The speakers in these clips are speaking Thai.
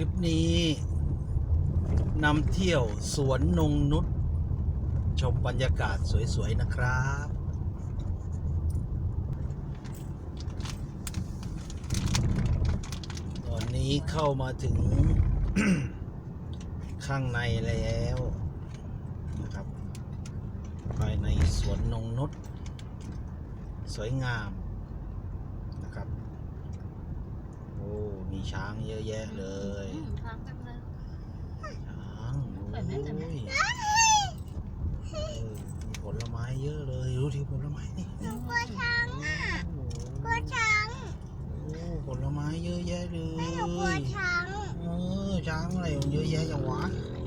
ลิปนี้นำเที่ยวสวนนงนุษชมบรรยากาศสวย ๆ นะครับ ตอนนี้เข้ามาถึงข้างในแล้วนะครับ ภายในสวนนงนุษสวยงามนะครับ โอ้ มีช้างเยอะแยะเลยอืมทางกันเลยช้างเปิดไหมเปิดไหมโอ้ยเออมีผลไม้เยอะเลยรู้ที่ผลไม้นี่หนูกลัวช้างอะกลัวช้างโอ้ผลไม้เยอะแยะเลยหนูกลัวช้างเออช้างอะไรมันเยอะแยะจังวะ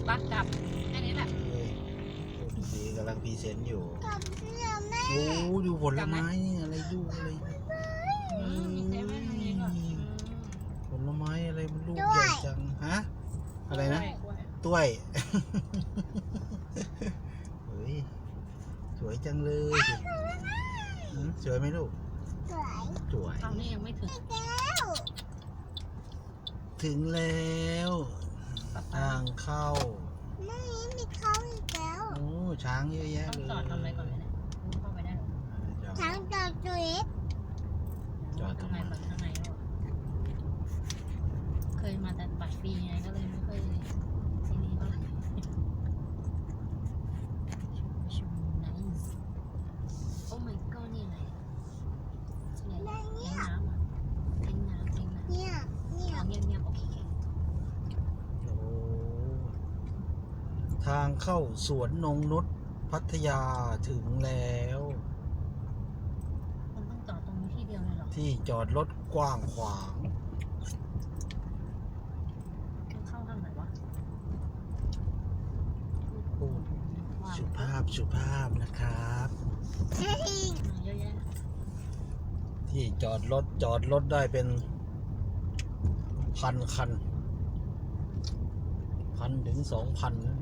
ปักกลับแค่นี้แหละ เออดีกำลังพรีเซนต์อยู่กับเพื่อนแม่โอ้ดูผลไม้นี่อ อะไรนะกล้วยต้วย เฮ้ย สวยจังเลยหืมสวยไหมลูก สวย สวยตอนนี้ยังไม่ถึงแล้วถึงแล้วป๊าป๊าทางเข้า ไม่มีเขาอีกแล้ว โอ้ ช้างเยอะแยะต้องเลยจอดทำอะไรก่อนเลยเนี่ยเข้าไปได้เหรอ จอด ช้างตัวจุ๊บ จอดทำ ข้าง ไม ในก่อนข้างในแล้วเคยมาแต่บัตรฟรีไงก็เลยไม่ค่อยที่นี่เท่าไหร่ชุมไนส์โอ้ my god นี่อะไรเนี่ย ได้ เลี้ เนี่ย งน้ำอะเลี้ยงน้ำเลี้ยงน้ำ เนี่ยเนี่ย อ๋อเงียบเงียบๆโอเคโอเค โอ้ ทางเข้าสวนนงนุษพัทยาถึงแล้ว มันต้องจอดตรงนี้ที่เดียวเลยเหรอที่จอดรถกว้างขวางเข้าทางไหนวะพูดว้าวสุภาพสุภาพนะครับ เยอะแยะที่จอดรถจอดรถได้เป็น พันคัน พันถึงสองพันนะ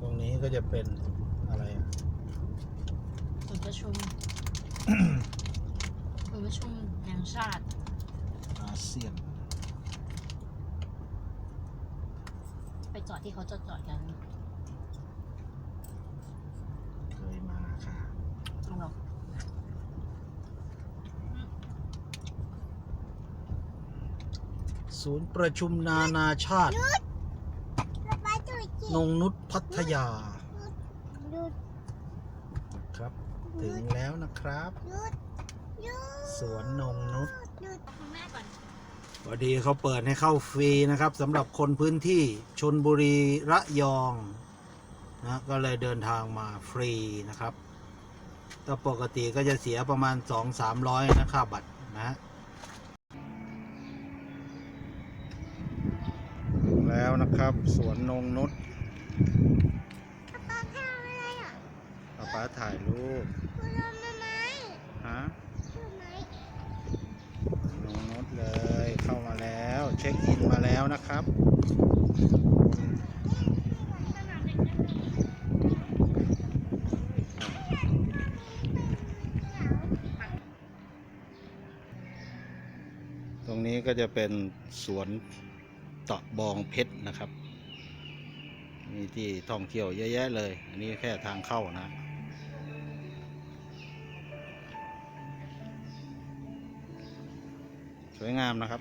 ตรง นี้ก็จะเป็นอะไรอะศูนย์ประชุมศูนย์ประชุมแห่งชาติอาเซียน ไปจอดที่เขาจอดจอดกันเคยมาค่ะเอาหรอศูนย์ประชุมนานาชาติแล้วไปจุ๊บ นงนุษพัทยาหยุดครับ ถึงแล้วนะครับหยุดหยุดสวนนงนุษหยุดคุณแม่ก่อนพอดีเขาเปิดให้เข้าฟรีนะครับสำหรับคนพื้นที่ชนบุรีระยองนะก็เลยเดินทางมาฟรีนะครับถ้าปกติก็จะเสียประมาณ 2-300นะค่าบัตรนะถึงแล้วนะครับ สวนนงนุษ ปลาแค่อะไรอะป้าป้าถ่ายรูปคุณโดนมาไหมฮะถูกไหมนงนุษเลยเข้ามาแล้ว เช็คอินมาแล้วนะครับตรงนี้ก็จะเป็นสวนตะบองเพชรนะครับ มีที่ท่องเที่ยวเยอะแยะเลย อันนี้แค่ทางเข้านะสวยงามนะครับ